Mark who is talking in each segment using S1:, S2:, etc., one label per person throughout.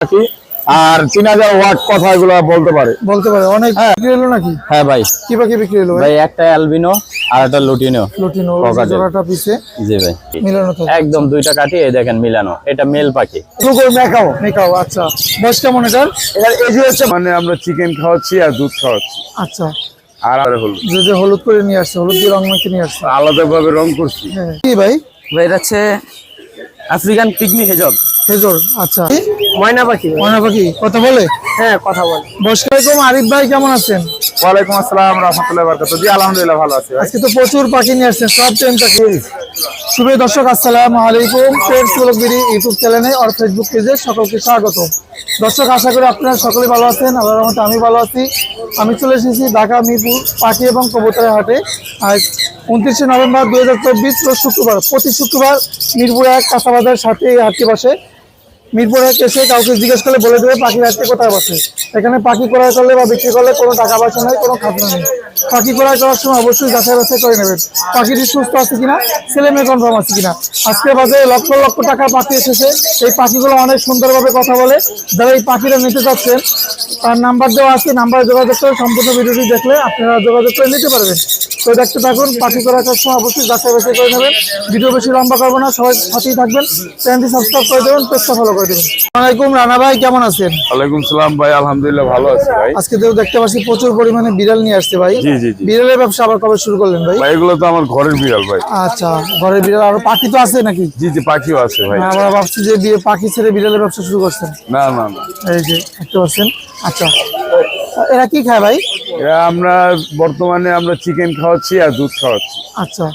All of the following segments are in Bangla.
S1: পাখি আর তিন হাজার ওয়াট কথা এগুলো বলতে পারে।
S2: বলতে পারে। অনেক
S1: হ্যাঁ।
S2: বিক্রি হলো নাকি?
S1: হ্যাঁ ভাই।
S2: কি পাখি বিক্রি হলো ভাই?
S1: একটা অ্যালবিনো আর একটা লুটিনো।
S2: লুটিনো জোড়াটা পিছে
S1: জি ভাই।
S2: মিলানো থাকে
S1: একদম দুইটা কাটি এই দেখেন মিলানো। এটা মেল পাখি।
S2: টুকুর মেকাও। মেকাও আচ্ছা। বয়স কেমন এটার?
S3: এটার এই যে হচ্ছে মানে আমরা চিকেন খাওয়াচ্ছি আর দুধ খাওয়াচ্ছি।
S2: আচ্ছা।
S3: আর আর হলুদ।
S2: যে যে হলুদ করে নিয়ে আসছে হলুদ দিয়ে রং মেখে নিয়ে আসছে।
S3: আলাদা ভাবে রং করছি।
S2: হ্যাঁ। কি ভাই?
S4: ভাই এটা হচ্ছে আফ্রিকান পিগমি হেজর
S2: হেজর আচ্ছা।
S4: ময়না পাখি।
S2: ময়না পাখি কথা বলে?
S4: হ্যাঁ কথা বলে।
S2: বয়স আরিফ ভাই কেমন আছেন?
S3: ওয়ালাইকুম আসসালাম রহমতুল্লাহ বরকাত জি আলহামদুলিল্লাহ ভালো আছি
S2: আজকে তো প্রচুর পাখি নিয়ে আসছেন সব টাইম পাখি। শুভ দর্শক, আসসালাম আলাইকুম। পেটস ব্লগবিডি ইউটিউব চ্যানেলে আর ফেসবুক পেজে সকলকে স্বাগত দর্শক, আশা করি আপনারা সকলে ভালো আছেন, আল্লাহর রহমতে আমি ভালো আছি। আমি চলে এসেছি ঢাকা, মিরপুর, পাখি এবং কবুতরের হাটে। আজ উনত্রিশে নভেম্বর দু হাজার চব্বিশ শুক্রবার, প্রতি শুক্রবার মিরপুর এক কাঁচাবাজার সাথে এই হাটটি বসে। মিরপুর এক এসে কাউকে জিজ্ঞেস করলে বলে দেবে পাখি হাটটি কোথায় বসে। এখানে পাখি ক্রয় করলে বা বিক্রি করলে কোনো টাকা পয়সা নেই, কোনো খাজনা নেই। পাখি ক্রয় করার সময় অবশ্যই যাচাই বাছাই করে নেবেন। পাখিটি সুস্থ আছে কিনা, ছেলে মেয়ে কনফার্ম আছে কিনা। আজকে বাজারে লক্ষ লক্ষ টাকা পাখি এসেছে। এই পাখিগুলো অনেক সুন্দরভাবে কথা বলে। যারা এই পাখিটা নিতে চাচ্ছেন, তার নাম্বার দেওয়া আছে। নাম্বারে যোগাযোগ করে সম্পূর্ণ ভিডিওটি দেখলে আপনারা যোগাযোগ করে নিতে পারবেন। তো দেখতে থাকুন পাখি করার সময় অবশ্যই যাচাই বাছাই করে নেবেন। ভিডিও বেশি লম্বা করব না সবাই সাথেই থাকবেন। চ্যানেলটি সাবস্ক্রাইব করে দেবেন পেজটা ফলো করে দেবেন। আসসালামাইকুম রানা ভাই কেমন আছেন?
S3: ওয়ালাইকুম সালাম ভাই আলহামদুলিল্লাহ ভালো আছি ভাই।
S2: আজকে তো দেখতে পাচ্ছি প্রচুর পরিমাণে বিড়াল নিয়ে আসছে ভাই।
S3: জি জি
S2: বিড়ালের ব্যবসা আবার কবে শুরু করলেন ভাই?
S3: ভাই এগুলো তো আমার ঘরের বিড়াল ভাই।
S2: আচ্ছা ঘরের বিড়াল আরও পাখি তো আছে নাকি?
S3: জি জি পাখিও আছে ভাই।
S2: আমরা ভাবছি যে বিয়ে পাখি ছেড়ে বিড়ালের ব্যবসা শুরু করছেন।
S3: না না না।
S2: এই যে দেখতে পাচ্ছেন। আচ্ছা এরা কি খায় ভাই?
S3: এরা আমরা বর্তমানে আমরা চিকেন খাওয়াচ্ছি আর দুধ খাওয়াচ্ছি।
S2: আচ্ছা।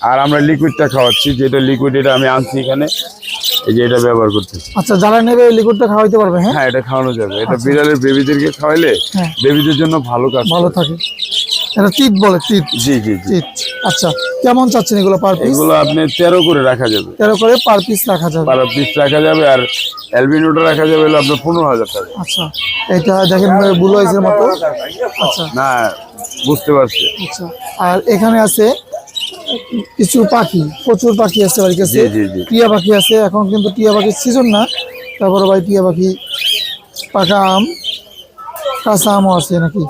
S3: আর আমরা লিকুইডটা খাওয়াচ্ছি যেটা লিকুইড এটা আমি আনছি এখানে। এই যে এটা ব্যবহার করতেছি।
S2: আচ্ছা যারা নেবে এই লিকুইডটা খাওয়াইতে পারবে হ্যাঁ?
S3: হ্যাঁ এটা খাওয়ানো যাবে। এটা বিড়ালের বেবিদেরকে খাওয়াইলে
S2: হ্যাঁ।
S3: বেবিদের জন্য ভালো কাজ
S2: ভালো থাকে। এটা তিত বলে তিত
S3: জি জি জি।
S2: তিত আচ্ছা কেমন চাচ্ছেন এগুলো পার পিস?
S3: এগুলো আপনি তেরো করে রাখা যাবে।
S2: তেরো করে পার পিস রাখা যাবে।
S3: পার পিস রাখা যাবে আর অ্যালবিনোটা রাখা যাবে আপনার পনেরো হাজার টাকা।
S2: আচ্ছা এটা দেখেন ব্লু আইসের মতো। আচ্ছা।
S3: না বুঝতে পারছি।
S2: আচ্ছা আর এখানে আছে কিছু পাখি প্রচুর পাখি আছে বাড়ির কাছে। টিয়া পাখি আছে এখন কিন্তু টিয়া পাখির সিজন না। তারপরে ভাই টিয়া পাখি পাকা আম কাঁচা আমও আছে নাকি?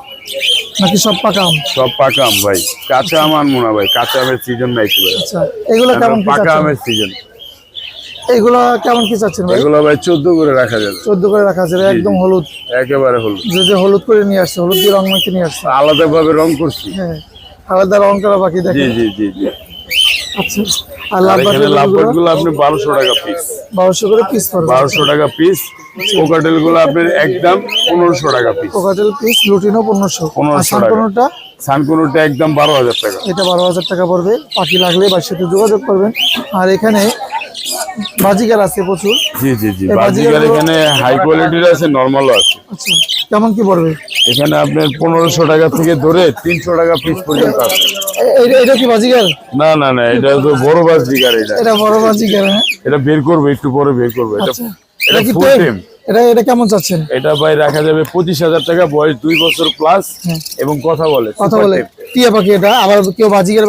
S2: নাকি সব পাকা আম?
S3: সব পাকা আম ভাই। কাঁচা আম আনব না ভাই। কাঁচা আমের সিজন নাই
S2: আচ্ছা এগুলো কেমন
S3: পাকা আমের সিজন
S2: এগুলো কেমন কি চাচ্ছেন ভাই?
S3: এগুলো ভাই চোদ্দ করে রাখা যাবে।
S2: চোদ্দ করে রাখা আছে একদম হলুদ।
S3: একেবারে হলুদ।
S2: যে যে হলুদ করে নিয়ে আসছে হলুদ দিয়ে রং মাখিয়ে নিয়ে আসছে।
S3: আলাদা ভাবে রং করছি।
S2: হ্যাঁ আলাদা রং করা
S3: জি
S2: দেখেন।
S3: জি জি জি
S2: আচ্ছা। আর
S3: আর
S2: লাভ
S3: এখানে লাভবাটগুলো আপনি বারোশো টাকা পিস
S2: বারোশো করে পিস পড়বে
S3: বারোশো টাকা পিস কোকাটেলগুলো আপনার একদম পনেরোশো টাকা পিস
S2: কোকাটেল পিস লুটিনো পনেরোশো। আর
S3: 1500 টাকা।
S2: সানকোনোটা
S3: সানকুনুটা একদম বারো হাজার টাকা।
S2: এটা বারো হাজার টাকা পড়বে। পাখি লাগলে বা সাথে যোগাযোগ করবেন। আর এখানে বাজিকার আছে প্রচুর।
S3: জি জি জি। বাজিকার এখানে হাই কোয়ালিটির আছে নর্মালও আছে।
S2: আচ্ছা কেমন কি পড়বে?
S3: এখানে আপনার পনেরোশো টাকা থেকে ধরে তিনশো টাকা পিস পর্যন্ত আছে।
S2: এটা- কি বাজিকার
S3: না না না এটা তো বড় বাস জিগার এটা।
S2: এটা বড় বাজিকার হ্যাঁ?
S3: এটা বের করব একটু পরে বের করব। এটা
S2: আচ্ছা।
S3: এটা
S2: কি টেম? এটা এটা কেমন চাচ্ছেন?
S3: এটা ভাই রাখা যাবে পঁচিশ হাজার টাকা বয়স দুই বছর প্লাস এবং কথা বলে
S2: কথা বলে। টিয়া পাখি এটা আবার কেউ বাজিকার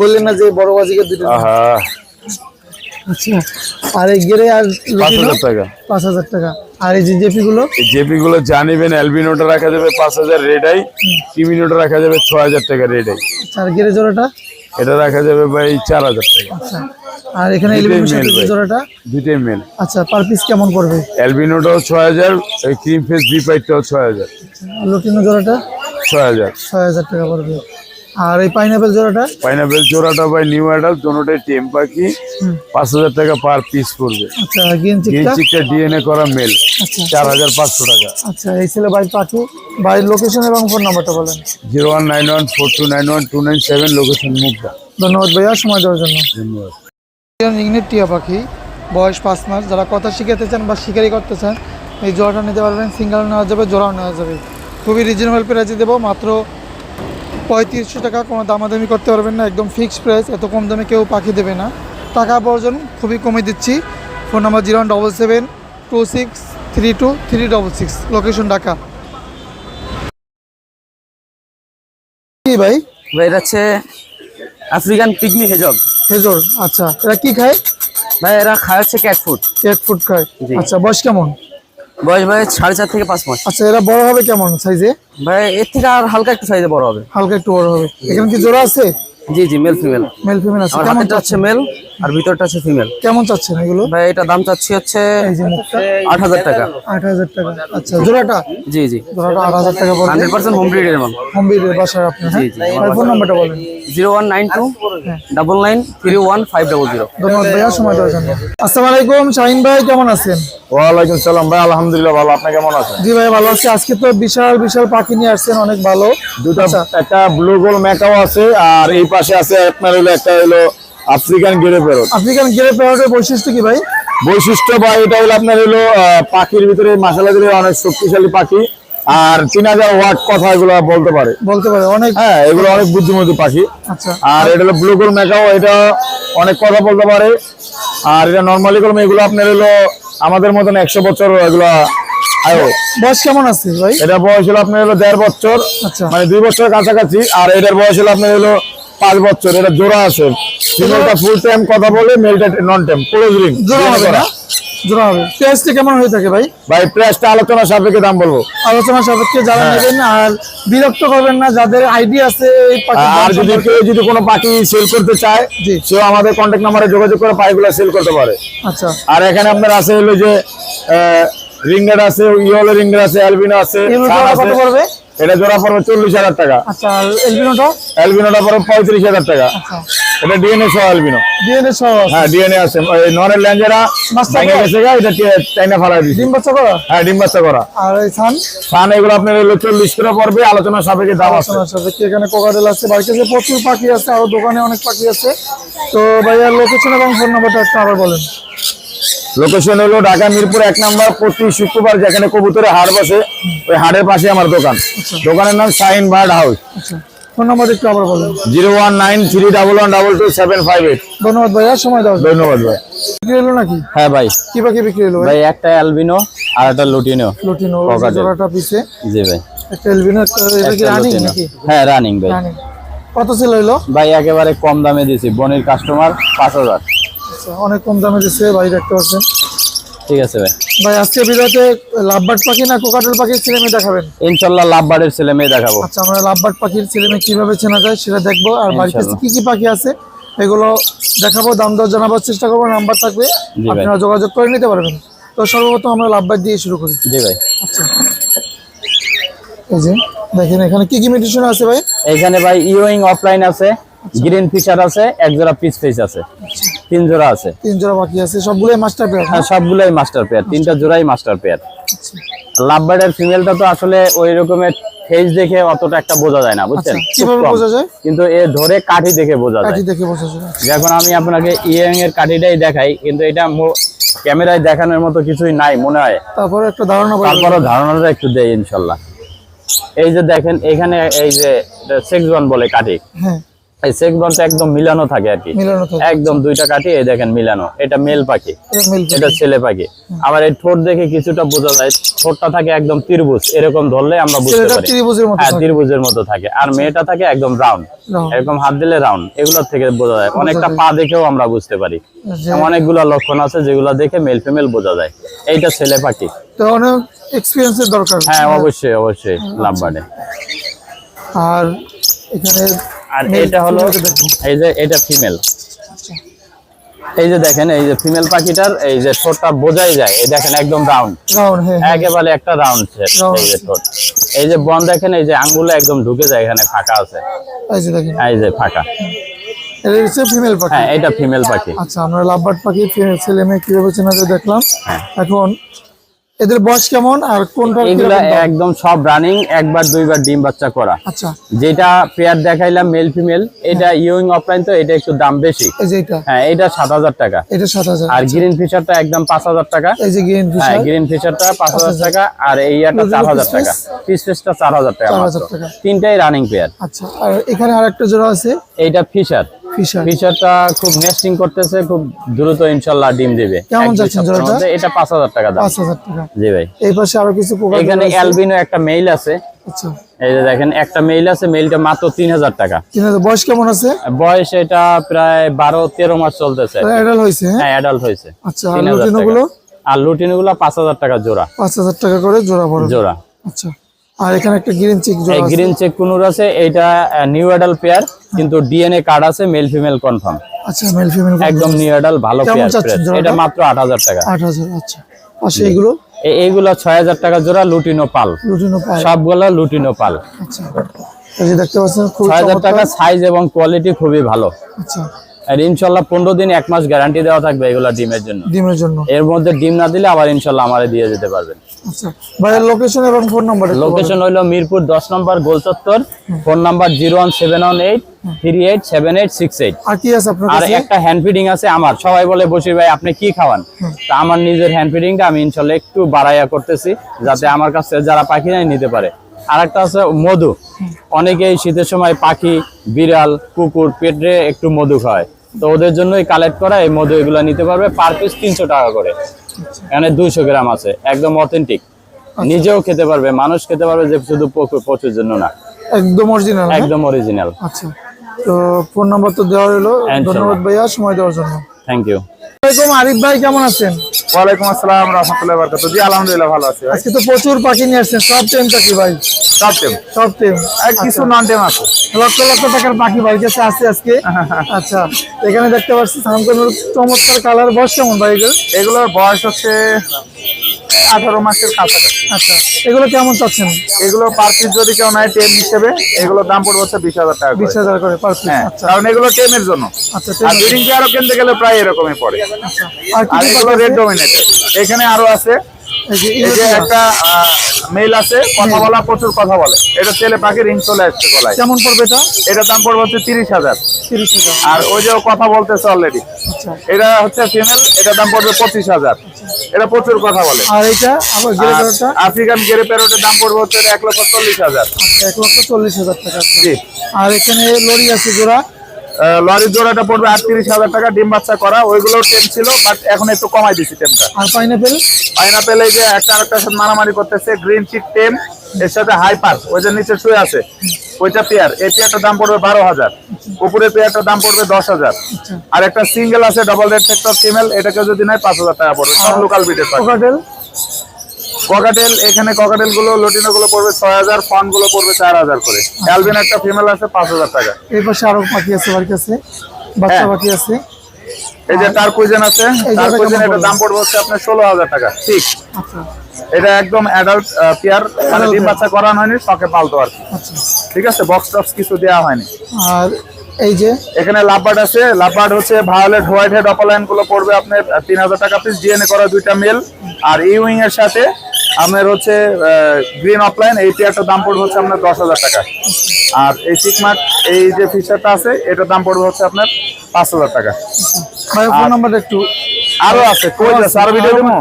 S2: বললেন না যে বড় বাজিকার দুটো।
S3: আহা
S2: আচ্ছা। আর এই গেরে আর
S3: পাঁচ? হাজার টাকা।
S2: পাঁচ হাজার টাকা। আর এই যে জেপি গুলো
S3: জেপি গুলো জানিবেন অ্যালবিনোটা রাখা যাবে পাঁচ হাজার রেডাই টিমিনোটা রাখা যাবে ছ হাজার টাকা রেডাই
S2: আচ্ছা, আর গেরে জোড়াটা?
S3: এটা রাখা যাবে ভাই চার হাজার টাকা।
S2: আচ্ছা। আর এখানে জোড়াটা?
S3: দুইটাই মেল
S2: আচ্ছা পার পিস কেমন পড়বে?
S3: অ্যালবিনোটাও ছ হাজার ক্রিম ফেস বি পাইটটাও ছ হাজার।
S2: লুটিনো জোড়াটা?
S3: ছ হাজার।
S2: ছয় হাজার টাকা পড়বে। আর এই পাইনাপেল জোড়াটা?
S3: পাইনাপেল জোড়াটা ভাই নিউ অ্যাডাল্ট দোনোটাই টেম পাখি। পাঁচ হাজার টাকা পার পিস পড়বে।
S2: আচ্ছা গ্রিন চিকটা
S3: ডিএনএ করা মেল
S2: আচ্ছা।
S3: চার হাজার পাঁচশো টাকা।
S2: আচ্ছা এই ছিল বাড়ির পাখি। বাড়ির লোকেশন এবং ফোন নাম্বারটা বলেন।
S3: Zero one nine one four two nine one two nine seven location Mugda.
S2: ধন্যবাদ ভাইয়া সময় দেওয়ার জন্য।
S3: ধন্যবাদ।
S2: ইংলিশ টিয়া পাখি বয়স পাঁচ মাস। যারা কথা শিখাতে চান বা শিকারি করতে চান এই জোড়াটা নিতে পারবেন। সিঙ্গেল নেওয়া যাবে জোড়াও নেওয়া যাবে। খুবই রিজনেবল প্রাইসে দেবো। মাত্র পঁয়ত্রিশশো টাকা কোনো দামাদামি করতে পারবেন না একদম ফিক্সড প্রাইস এত কম দামে কেউ পাখি দেবে না। টাকা বর্জন খুবই কমে দিচ্ছি। Phone number zero one double seven two six three two three double six location Dhaka. কি ভাই?
S4: ভাই এটা হচ্ছে আফ্রিকান পিকনি হেজক
S2: খেজুর আচ্ছা। এরা কি খায়?
S4: ভাই এরা খায় হচ্ছে ক্যাট ফুড
S2: ক্যাট ফুড খায়। আচ্ছা বয়স কেমন?
S4: বয়স ভাই সাড়ে চার থেকে পাঁচ মাস।
S2: আচ্ছা এরা বড় হবে কেমন সাইজে
S4: ভাই এর থেকে আর হালকা একটু সাইজে বড় হবে।
S2: হালকা একটু বড় হবে। এখানে কি জোড়া আছে?
S4: জি জি মেল ফিমেল
S2: মেল ফিমেল আছে। কেমন
S4: হাতেরটা হচ্ছে মেল আর ভিতরটা হচ্ছে ফিমেল
S2: কেমন চাচ্ছেন এগুলো?
S4: ভাই এটা দাম চাচ্ছি হচ্ছে
S2: এই যে মুখটা।
S4: আট হাজার টাকা।
S2: আট হাজার টাকা। আচ্ছা জোড়াটা?
S4: জি জি।
S2: জোড়াটা আট হাজার টাকা পড়বে।
S4: হান্ড্রেড পার্সেন্ট হোম ব্রিডের মাল
S2: হম্বিরের বাসায় আপনার হ্যাঁ?
S4: জি, জি,
S2: ফোন নাম্বারটা বলেন।
S4: Zero one nine two double nine three one five double zero.
S2: ধন্যবাদ ভাইয়া সময় দেওয়ার জন্য। আসসালামু আলাইকুম শাহিন ভাই কেমন আছেন?
S5: ওয়ালাইকুম সালাম ভাই আলহামদুলিল্লাহ ভালো। আপনি কেমন আছেন?
S2: জি ভাই ভালো আছি। আজকে তো বিশাল বিশাল পাখি নিয়ে আসছেন অনেক ভালো।
S5: দুটো
S2: আচ্ছা।
S5: একটা ব্লু গোল ম্যাকাও আছে আর এই পাশে আছে আপনার হলো একটা হলো আফ্রিকান গিরে পেরোট
S2: আফ্রিকান গিরে প্যারটের বৈশিষ্ট্য কি ভাই?
S5: বৈশিষ্ট্য বা এটা হলো আপনার হলো পাখির ভিতরে মাসালা দিলে অনেক শক্তিশালী পাখি। আর তিন হাজার ওয়াট কথা এগুলো বলতে পারে।
S2: বলতে পারে অনেক
S5: হ্যাঁ এগুলো অনেক বুদ্ধিমতী পাখি।
S2: আচ্ছা।
S5: আর এটা হলো ব্লু গোল ম্যাকাও এটা অনেক কথা বলতে পারে। আর এটা নর্মালি কলম এগুলো আপনার হলো আমাদের মতন একশো বছর এগুলো
S2: বয়স কেমন আছে ভাই?
S5: এটা বয়স হলো আপনার হলো দেড় বছর।
S2: আচ্ছা।
S5: মানে দুই বছরের কাছাকাছি আর এটার বয়স হলো আপনার হলো পাঁচ বছর। এটা জোড়া আছে ফিমেলটা ফুল টাইম কথা বলে মেলটা নন টাইম ক্লোজ রিং
S2: জোড়া হবে না? জোড়া হবে। প্রাইসটা কেমন হয়ে থাকে ভাই?
S5: ভাই প্রাইসটা আলোচনা সাপেক্ষে দাম বলব।
S2: আলোচনা সাপেক্ষে যারা
S5: হ্যাঁ।
S2: নেবেন আর বিরক্ত করবেন না যাদের আইডিয়া আছে এই পাখির দাম
S5: আর যদি কেউ যদি কোনো পাখি সেল করতে চায় সেও আমাদের কন্ট্যাক্ট নাম্বারে যোগাযোগ করে পাখিগুলো সেল করতে পারে।
S2: আচ্ছা।
S5: আর এখানে আপনার আছে হলো যে রিঙ্গার আছে ইয়েলো রিঙ্গার আছে অ্যালবিনো আছে
S2: এগুলো
S5: সান
S2: জোড়া
S5: আছে।
S2: কত পড়বে?
S5: এটা জোড়া পড়বে চল্লিশ হাজার টাকা।
S2: আচ্ছা এলবিনোটা
S5: পড়বে পঁয়ত্রিশ হাজার টাকা।
S2: আচ্ছা।
S5: এটা ডিএনএ সহ অ্যালবিনো
S2: ডিএনএ সহ
S5: হ্যাঁ ডিএনএ আছে। ওই নরের ল্যাঞ্জেরা ভেঙে? গেছে গা এটা চাইনা ফালাই দিছি।
S2: ডিম বাচ্চা করা?
S5: হ্যাঁ ডিম বাচ্চা করা।
S2: আর এই সান
S5: সান এগুলো আপনার হলো চল্লিশ করে পড়বে আলোচনা সাপেক্ষে দাম আছে।
S2: সাপেক্ষে এখানে কোকাটেল আছে। বাড়িতে যে প্রচুর পাখি আছে আরও দোকানে অনেক পাখি আছে। তো ভাইয়ার লোকেশন এবং ফোন নাম্বারটা একটা আবার বলেন।
S5: লোকেশন হলো ঢাকা মিরপুর এক নম্বর প্রতি শুক্রবার যেখানে কবুতরের হাট বসে। ওই হাটের পাশে আমার দোকান। দোকানের নাম শাহিন বার্ড হাউস।
S2: আচ্ছা। ফোন নাম্বার একটু আবার বলেন।
S5: Zero one nine three double one double two seven five eight.
S2: ধন্যবাদ ভাইয়া সময় দেওয়ার জন্য।
S5: ধন্যবাদ ভাই।
S2: বিক্রি হলো নাকি?
S4: হ্যাঁ ভাই।
S2: কি পাখি বিক্রি হলো ভাই?
S4: ভাই একটা অ্যালবিনো আর একটা লুটিনো।
S2: লুটিনো। জোড়াটা পিছে।
S4: জি ভাই।
S2: একটা একটা এটা কি রানিং নাকি?
S4: হ্যাঁ রানিং ভাই।
S2: কত ছিল হইল?
S4: ভাই একেবারে কম দামে দিয়েছি। বনির কাস্টমার পাঁচ হাজার।
S2: আচ্ছা, অনেক কম দামে দিচ্ছে ভাই দেখতে পাচ্ছেন।
S4: ঠিক আছে ভাই।
S2: ভাই আজকে ভিডিওতে লাভবার্ড পাখি না কোকাটেল পাখির ছেলে মেয়ে দেখাবেন?
S4: ইনশাল্লাহ লাভ বার্ডের ছেলে মেয়ে দেখাবো।
S2: আচ্ছা আমরা লাভবার্ড পাখির ছেলে মেয়ে কীভাবে চেনা যায় সেটা দেখব। আর বাড়িতে। কি কি পাখি আছে এগুলো দেখাবো দাম দর জানাবার চেষ্টা করব নাম্বার থাকবে। আপনারা যোগাযোগ করে নিতে পারবেন। তো সর্বপ্রথম আমরা লাভবার্ড দিয়ে শুরু করি।
S4: জি ভাই।
S2: আচ্ছা। এই যে দেখেন এখানে কি কি মেডিসিন আছে ভাই?
S4: এখানে ভাই ইউইং অফলাইন আছে গ্রিন ফিচার আছে এক জোড়া পিস ফেস আছে। তিন জোড়া আছে।
S2: তিন জোড়া বাকি আছে সবগুলোই মাস্টার পেয়ার
S4: হ্যাঁ সবগুলাই মাস্টার পেয়ার তিনটা জোড়াই মাস্টার পেয়ার লাভবার্ডের ফিমেলটা তো আসলে ওই রকমের ফেস দেখে অতটা একটা বোঝা যায় না
S2: আচ্ছা
S4: বুঝছেন?
S2: কীভাবে বোঝা যায়?
S4: কিন্তু এ ধরে কাঠি দেখে বোঝা যায়।
S2: কাঠি দেখে বোঝা যায়
S4: যখন আমি আপনাকে ইয়ং এর কাঠিটাই দেখাই কিন্তু এটা ক্যামেরায় দেখানোর মতো কিছুই নাই মনে হয়।
S2: তারপরে একটা ধারণা।
S4: তারপরও ধারণাটা একটু দেয় ইনশাল্লাহ। এই যে দেখেন এখানে এই যে সেক্স বলে কাঠি।
S2: হ্যাঁ।
S4: এই সেক্স একদম মিলানো থাকে আর কি। একদম দুইটা কাঠি এই দেখেন মিলানো। এটা মেল পাখি।
S2: এটা
S4: ছেলে পাখি। আবার এই ঠোঁট দেখে কিছুটা বোঝা যায় ঠোঁটটা থাকে একদম ত্রিভুজ এরকম ধরলে আমরা বুঝতে পারি।
S2: ত্রিভুজের মতো
S4: হ্যাঁ
S2: থাকে।
S4: ত্রিভুজের মতো থাকে। আর মেয়েটা থাকে একদম রাউন্ড। এরকম হাত দিলে রাউন্ড। এগুলোর থেকে বোঝা যায়। অনেকটা পা দেখেও আমরা বুঝতে পারি।
S2: যে
S4: অনেকগুলো লক্ষণ আছে যেগুলো দেখে মেল ফিমেল বোঝা যায়। এইটা ছেলে পাখি।
S2: তো অনেক এক্সপিরিয়েন্সের দরকার।
S4: হ্যাঁ অবশ্যই অবশ্যই। লাভ বাড়ে
S2: আর এখানে
S4: আর এটা হলো। এই যে এটা ফিমেল এই যে দেখেন এই যে ফিমেল পাখিটার এই যে ঠোঁটটা বোঝাই যায়। এই দেখেন একদম রাউন্ড
S2: হ্যাঁ হ্যাঁ।
S4: একেবারে একটা রাউন্ড এই যে ঠোঁট। এই যে বন দেখেন এই যে আঙ্গুলে একদম ঢুকে যায় এখানে ফাঁকা আছে।
S2: এই যে দেখেন।
S4: এই যে ফাঁকা।
S2: ফিমেল পাখি।
S4: হ্যাঁ এটা ফিমেল পাখি।
S2: আচ্ছা আমরা লাভবার্ড পাখি ছেলে মেয়ে কীভাবে চেনা যায় দেখলাম।
S4: হ্যাঁ।
S2: এখন এদের বয়স কেমন আর কোনটা
S4: এগুলা একদম সব রানিং একবার দুইবার ডিম বাচ্চা করা।
S2: আচ্ছা।
S4: যেটা পেয়ার দেখাইলাম মেল ফিমেল এটা ইউইং অফলাইন তো এটা একটু দাম বেশি। হ্যাঁ এটা সাত হাজার টাকা।
S2: এটা সাত হাজার
S4: আর গ্রিন ফিশারটা একদম পাঁচ হাজার টাকা।
S2: এই যে গ্রিন
S4: হ্যাঁ গ্রিন ফিশারটা পাঁচ হাজার টাকা আর এই ইয়াটা চার হাজার টাকা। পিস পিসটা চার হাজার টাকা
S2: চার
S4: মাত্র।
S2: হাজার টাকা।
S4: তিনটাই রানিং পেয়ার
S2: আচ্ছা আর এখানে আর একটা জোড়া আছে?
S4: এইটা ফিশার
S2: ফিশার
S4: ফিশারটা খুব নেস্টিং করতেছে খুব দ্রুত ইনশাল্লাহ ডিম দিবে।
S2: কেমন
S4: সপ্তাহের
S2: জোড়াটা?
S4: এটা পাঁচ হাজার টাকা দাম।
S2: পাঁচ হাজার টাকা।
S4: জি ভাই।
S2: এই পাশে আরও কিছু
S4: এখানে অ্যালবিনো একটা মেইল আছে।
S2: আচ্ছা।
S4: এই যে দেখেন একটা মেইল আছে মেইলটা মাত্র তিন হাজার টাকা।
S2: তিন হাজার। বয়স কেমন আছে?
S4: বয়স এটা প্রায় বারো তেরো মাস চলতেছে।
S2: অ্যাডাল হয়েছে হ্যাঁ?
S4: অ্যাডাল্ট হয়েছে।
S2: আচ্ছা আর
S4: তিন হাজার
S2: লুটিনো
S4: টাকা।
S2: গুলো
S4: আর লুটিনগুলো পাঁচ হাজার টাকা জোড়া।
S2: পাঁচ হাজার টাকা করে জোড়া
S4: জোড়া।
S2: আচ্ছা। আর এখানে একটা গ্রিন চিক জোড়া আছে।
S4: গ্রিন চেক কুনুর আছে এটা নিউ অ্যাডাল পেয়ার কিন্তু ডিএনএ কার্ড আছে মেল ফিমেল কনফার্ম
S2: আচ্ছা মেল ফিমেল
S4: একদম নিউ অ্যাডাল ভালো পেয়ার এটা মাত্র আট হাজার টাকা।
S2: আট হাজার আচ্ছা। পাশে এগুলো?
S4: এইগুলো ছয় হাজার টাকা জোড়া লুটিনো পাল
S2: লুটিনো পায়
S4: সবগুলো লুটিনো পাল
S2: আচ্ছা। এই দেখতে পাচ্ছেন খুব
S4: ছয় হাজার টাকা সাইজ এবং কোয়ালিটি খুবই ভালো।
S2: আচ্ছা।
S4: আর ইনশাল্লাহ পনেরো দিন এক মাস গ্যারান্টি দেওয়া থাকবে এগুলা ডিমের জন্য।
S2: ডিমের জন্য।
S4: এর মধ্যে ডিম না দিলে আবার ইনশাল্লাহ আমারে দিয়ে যেতে পারবেন।
S2: আচ্ছা ভাইয়ের লোকেশন এবং ফোন নাম্বার
S4: লোকেশন হইল মিরপুর দশ নম্বর গোল চত্বর। Phone number zero one seven one eight three eight seven eight six eight
S2: আর কি আছে আপনার
S4: আর একটা হ্যান্ড ফিডিং আছে আমার। সবাই বলে বসি ভাই আপনি কি খাওয়ান? তা আমার নিজের হ্যান্ড ফিডিংটা আমি ইনশাল্লাহ একটু বাড়াইয়া করতেছি যাতে আমার কাছে যারা পাখি নেয় নিতে পারে। আর একটা আছে মধু। অনেকেই শীতের সময় পাখি বিড়াল কুকুর পেটে একটু মধু খায়। তো ওদের জন্যই কালেক্ট করা এই মধু এগুলো নিতে পারবে পার পিস তিনশো টাকা করে। এখানে দুইশো গ্রাম আছে একদম অথেন্টিক নিজেও খেতে পারবে মানুষ খেতে পারবে যে শুধু পশু- পশুর জন্য না।
S2: একদম অরিজিনাল
S4: একদম অরিজিনাল
S2: আচ্ছা তো ফোন নাম্বার তো দেওয়া হলো ধন্যবাদ ভাইয়া সময় দেওয়ার জন্য।
S4: থ্যাংক ইউ
S2: আসসালামাইকুম আরিফ ভাই কেমন আছেন?
S1: ওয়ালাইকুম আসসালাম রহমতুল্লাহ বরকাত জি আলহামদুলিল্লাহ ভালো আছি
S2: আজকে তো প্রচুর পাখি নিয়ে আসছেন সব টেম পাখি ভাই।
S1: সব টেম।
S2: সব টেম।
S1: কিছু নন টেম আছে।
S2: লক্ষ লক্ষ টাকার পাখি ভাই কাছে আছে আজকে। আচ্ছা এখানে দেখতে পাচ্ছি সামনের চমৎকার কালার বয়স কেমন ভাই
S1: এগুলোর বয়স হচ্ছে আঠারো মাসের কাছাকাছি।
S2: আচ্ছা এগুলো কেমন চাচ্ছেন?
S1: এগুলো পার পিস যদি কেউ নেয় টেম হিসেবে এগুলোর দাম পড়বে হচ্ছে বিশ হাজার টাকা
S2: বিশ হাজার করে পার পিস
S1: হ্যাঁ
S2: আচ্ছা।
S1: কারণ এগুলো টেমের জন্য।
S2: আচ্ছা
S1: ব্রিডিং আরও কিনতে গেলে প্রায় এরকমই পড়ে।
S2: আচ্ছা আর
S1: এগুলো রেড? ডোমিনেটেড এখানে আরও আছে
S2: এই যে।
S1: একটা মেল আছে কথা বলা প্রচুর কথা বলে। এটা ছেলে পাখি রিং চলে আসছে গলায়।
S2: কেমন পড়বে এটা?
S1: এটার দাম পড়বে হচ্ছে তিরিশ হাজার। আর ওই যে কথা বলতেছে অলরেডি
S2: আচ্ছা।
S1: এটা হচ্ছে ফিমেল এটার দাম পড়বে পঁচিশ হাজার। এটা প্রচুর কথা বলে।
S2: আর এটা
S1: আফ্রিকান গেরে প্যারোটের দাম পড়বে হচ্ছে এক লক্ষ চল্লিশ হাজার।
S2: এক লক্ষ চল্লিশ হাজার টাকা। আচ্ছা। আর এখানে লরি আছে জোড়া।
S1: লরির জোড়াটা পড়বে আটত্রিশ হাজার টাকা ডিম বাচ্চা করা ওইগুলো টেম ছিল বাট এখন একটু কমাই দিচ্ছি টেমটা।
S2: আর পাইনাপেল
S1: পাইনাপেল এই যে একটা আরেকটার সাথে মারামারি করতেছে গ্রিন চিক টেম এর সাথে হাইপার ওই যে নিচে শুয়ে আছে ওইটা পেয়ার এই পেয়ারটার দাম পড়বে বারো হাজার উপরে পেয়ারটার দাম পড়বে দশ হাজার। আর একটা সিঙ্গেল আছে ডবল রেড সেক্টর ফিমেল এটাকে যদি নেয় পাঁচ হাজার টাকা পড়বে সব লোকাল বিটের
S2: কোকাটেল
S1: এখানে ককাটেলগুলো লটিনো গুলো পড়বে ছয় হাজার ফনগুলো পড়বে চার হাজার করে। অ্যালবিন একটা ফিমেল আছে পাঁচ হাজার টাকা।
S2: এই পাশে আরও পাখি আছে বাড়ির কাছে বাচ্চা
S1: হ্যাঁ।
S2: পাখি আছে।
S1: এই যে তার কুইজেন আছে তার কুইজেন
S2: পড়বে?
S1: দাম পড়বে হচ্ছে আপনার ষোলো হাজার টাকা ঠিক।
S2: আচ্ছা।
S1: এটা একদম অ্যাডাল্ট পেয়ার মানে ডিম বাচ্চা করানো হয়নি শখে পালতো আর কি।
S2: আচ্ছা।
S1: ঠিক আছে বক্স টক্স কিছু দেওয়া হয়নি।
S2: আর এই যে?
S1: এখানে লাভবার্ড আছে। লাভবার্ড হচ্ছে ভায়োলেট হোয়াইট হেড অপালাইনগুলো পড়বে আপনার তিন হাজার টাকা পিস ডিএনএ করা দুইটা মেল আর ইউইং এর সাথে আপনার হচ্ছে গ্রিন অফলাইন এই পেয়ারটার দাম পড়বে হচ্ছে আপনার দশ হাজার টাকা। আর এই চিকমাক এই যে ফিচারটা আছে এটার দাম পড়বে হচ্ছে আপনার পাঁচ হাজার টাকা।
S2: ফোন নাম্বারটা একটু
S1: আরও আছে কই আছে আরও ভিডিও দেবো?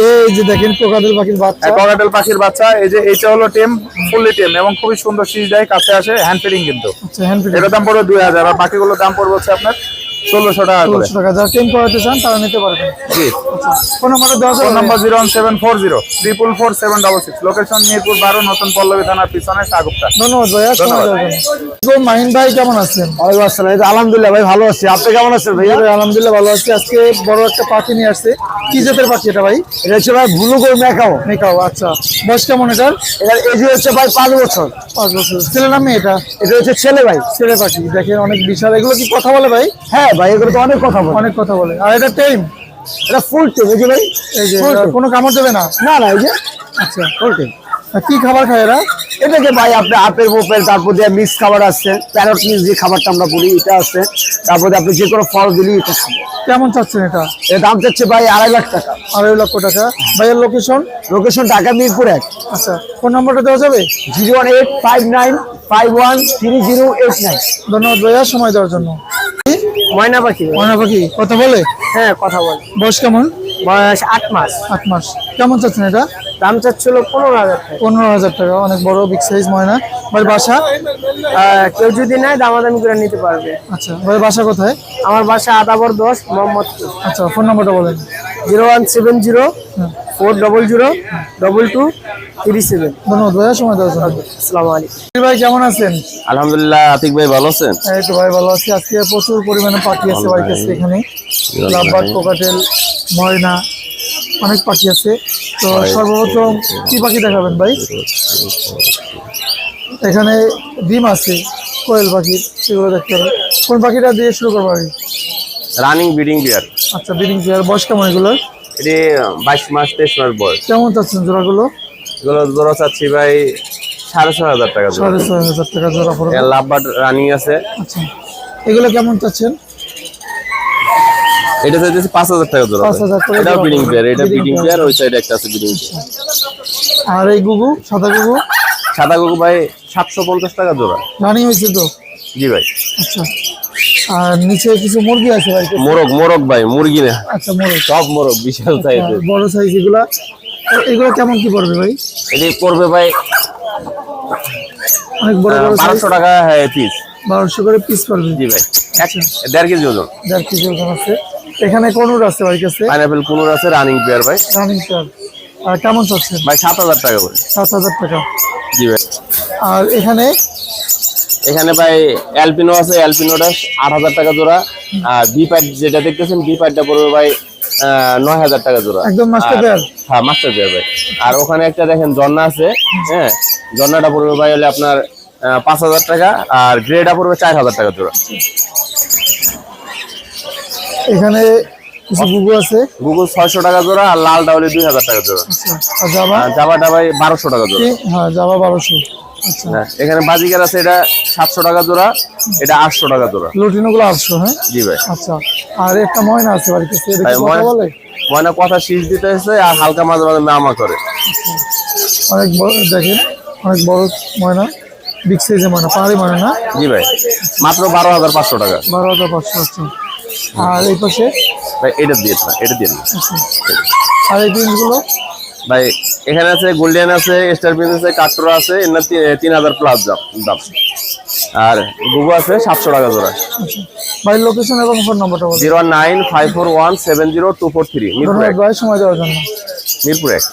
S2: এই যে দেখেন কোকাটেল পাখির বাচ্চা।
S1: ককাটেল পাখির বাচ্চা। এই যে এইটা হলো টেম ফুললি টেম এবং খুবই সুন্দর শীষ দেয় কাছে আসে হ্যান্ড ফিডিং কিন্তু।
S2: আচ্ছা হ্যান্ড ফিড
S1: এটার দাম পড়বে দুই হাজার আর বাকিগুলোর দাম পড়বে হচ্ছে আপনার ষোলোশো টাকা করে।
S2: ষোলোশো টাকা যারা টেন করাতে চান তারা নিতে পারবেন।
S1: জি।
S2: ফোন নাম্বারটা দেওয়া
S1: phone number zero one seven four zero triple four seven double six location Mirpur বারো নতুন পল্লবী থানার পিছনে সাগুপ্তা।
S2: ধন্যবাদ ভাইয়া
S1: ধন্যবাদ।
S2: মাহিন ভাই কেমন আছেন?
S6: এই আলহামদুলিল্লাহ ভাই ভালো আছি। আপনি কেমন আছেন ভাইয়া?
S2: আলহামদুলিল্লাহ ভালো আছি। আজকে বড় একটা পাখি নিয়ে আসছে। কি জাতের পাখি এটা ভাই?
S6: এটা হচ্ছে ভাই গোল মেকাও
S2: মেকাও আচ্ছা। বয়স কেমন এটার?
S6: এটার এজ হচ্ছে ভাই পাঁচ বছর।
S2: পাঁচ বছর। ছেলে নামে এটা?
S6: এটা হচ্ছে ছেলে ভাই।
S2: ছেলে পাখি দেখেন অনেক বিশাল। এগুলো কি কথা বলে ভাই?
S6: হ্যাঁ ভাই এগুলো তো অনেক কথা বলে।
S2: অনেক কথা বলে। আর এটা টেম
S6: এটা ফুল টিম এই যে ভাই
S2: এই যে। কোনো কামড় দেবে না?
S6: না না এই যে
S2: আচ্ছা।
S6: ফুল টিম
S2: কি খাবার খায় এরা?
S6: এটাকে ভাই আপনি আপেল মোপেল তারপর দিয়ে মিক্স খাবার প্যারট মিক্স যে খাবারটা আমরা বলি এটা আছে। তারপর আপনি যে কোনো ফল দিলি এটা খাব
S2: কেমন চাচ্ছেন এটা?
S6: এর দাম চাচ্ছে ভাই আড়াই লাখ টাকা।
S2: আড়াই লক্ষ টাকা। ভাইয়ের লোকেশন
S6: লোকেশন ঢাকা মিরপুর এক।
S2: আচ্ছা ফোন নাম্বারটা দেওয়া যাবে?
S6: Zero one eight five nine five one three zero eight nine.
S2: ধন্যবাদ ভাইয়া সময় দেওয়ার জন্য।
S6: ময়না পাখি
S2: ময়না পাখি কথা বলে?
S6: হ্যাঁ কথা বল।
S2: বয়স কেমন?
S6: বয়স আট মাস।
S2: আট মাস। কেমন চাচ্ছেন এটা?
S6: দাম চাচ্ছিল পনেরো হাজার টাকা।
S2: পনেরো হাজার টাকা অনেক বড় বিগ সাইজ ময়না। ভাই বাসা?
S6: কেউ যদি নেয় দামাদামি করে নিতে পারবে।
S2: আচ্ছা ভাই বাসা কোথায়?
S6: আমার বাসা আদাবর দশ মোহাম্মদপুর।
S2: আচ্ছা ফোন নাম্বারটা বলেন।
S6: Zero one seven zero four double zero double two three seven
S2: ধন্যবাদ ভাইয়া সময় দেওয়ার জন্য।
S6: আসসালামু আলাইকুম।
S2: ভাই কেমন আছেন?
S4: আলহামদুলিল্লাহ আতিক ভাই ভালো আছেন?
S2: এই তো ভাই ভালো আছি। আজকে প্রচুর পরিমাণে পাখি আছে ভাই কাছে এখানে। লাভবার্ড কোকাটেল ময়না অনেক পাখি আছে। তো সর্বপ্রথম কি পাখি দেখাবেন ভাই? এখানে ডিম আছে কোয়েল পাখি সেগুলো দেখতে হবে। কোন পাখিটা দিয়ে শুরু করব আগে
S7: রানিং ব্রিডিং বিয়ার।
S2: আচ্ছা বিডিং চেয়ার বয়স কেমন এগুলো
S7: এটি বাইশ মাস তেইশ মাস বয়স।
S2: কেমন চাচ্ছেন জোড়াগুলো?
S7: এগুলো জোড়া চাচ্ছি ভাই সাড়ে ছয় হাজার টাকা
S2: সাড়ে ছয় হাজার টাকা জোড়া পড়বে।
S7: রানিং আছে।
S2: আচ্ছা। এগুলো কেমন চাচ্ছেন?
S7: এটা চাইতেছি পাঁচ হাজার টাকা জোড়া
S2: জোড়া।
S7: ব্রিডিং পেয়ার এটা ব্রিডিং পেয়ার ওই সাইডে একটা আছে ব্রিডিং
S2: আর এই গুগু সাদা গুগু?
S7: সাদা গুগু ভাই সাতশো পঞ্চাশ টাকা জোড়া।
S2: রানিং হয়েছে তো?
S7: জি ভাই।
S2: আচ্ছা। আর নিচে কিছু মুরগি আছে ভাই?
S7: মোরগ মোরগ ভাই মুরগি না।
S2: আচ্ছা মোরগ।
S7: সব মোরগ বিশাল সাইজের
S2: আর বড় সাইজ এগুলা। এগুলো কেমন কি পড়বে ভাই?
S7: এটি পড়বে ভাই
S2: অনেক বড় বড় সাইজ
S7: বারোশো টাকা হ্যাঁ পিস
S2: বারোশো করে পিস পড়বে।
S7: জি ভাই এক দেড় কেজি ওজন।
S2: যার কিছু ওজন আছে। এখানে কোনুর আছে ভাই কাছে?
S7: পাইনাপেল কুনুর আছে রানিং পেয়ার ভাই।
S2: রানিং চার আর কেমন চাচ্ছেন?
S7: ভাই সাত হাজার টাকা করে।
S2: সাত হাজার টাকা।
S7: জি ভাই।
S2: আর এখানে
S7: এখানে ভাই অ্যালপিনো আছে অ্যালপিনোটা আট হাজার টাকা জোড়া। আর বি পাইট যেটা দেখতেছেন বি পাইটটা পড়বে ভাই নয় হাজার টাকা জোড়া।
S2: একদম master
S7: হ্যাঁ মাস্টার ভাই। আর ওখানে একটা দেখেন জন্না আছে হ্যাঁ। জন্নাটা পড়বে ভাই হলে আপনার পাঁচ হাজার টাকা আর গ্রেটা পড়বে চার হাজার টাকা জোড়া।
S2: এখানে কিছু গুগু আছে?
S7: টাকা জোড়া আর হাজার টাকা জোড়া।
S2: আচ্ছা জাবা?
S7: আর জাবাটা ভাই বারোশো টাকা জোড়া।
S2: হ্যাঁ জাবা বারোশো। আচ্ছা।
S7: হ্যাঁ, এখানে বাজিকার আছে এটা সাতশো টাকা জোড়া এটা আটশো টাকা জোড়া।
S2: লুটিনো গুলো আটশো হ্যাঁ?
S7: জি ভাই।
S2: আচ্ছা আর একটা ময়না আছে কথা
S7: ময়না-
S2: বলে?
S7: ময়না কথা শীষ দিতে এসে আর হালকা মাঝে মাঝে মামা করে।
S2: অনেক বড় দেখেন অনেক বড় ময়না বিগ সাইজের ময়না পাহাড়ি ময়না না?
S7: জি ভাই মাত্র বারো হাজার পাঁচশো টাকা।
S2: বারো হাজার পাঁচশো আচ্ছা। আর এই পাশে
S7: ভাই এটা দিয়ে না এটা দিয়ে না
S2: আচ্ছা। আর এই পিনগুলো
S7: ভাই এখানে আছে গোল্ডেন আছে স্টার পিন আছে কাটরা আছে এর না তিন হাজার প্লাস দাম আর গুগু আছে সাতশো টাকা জোড়া।
S2: ভাই লোকেশন এবং ফোন নম্বরটা
S7: zero nine five four one seven zero two four three Mirpur
S2: সময় দেওয়ার জন্য।
S7: মিরপুর এক।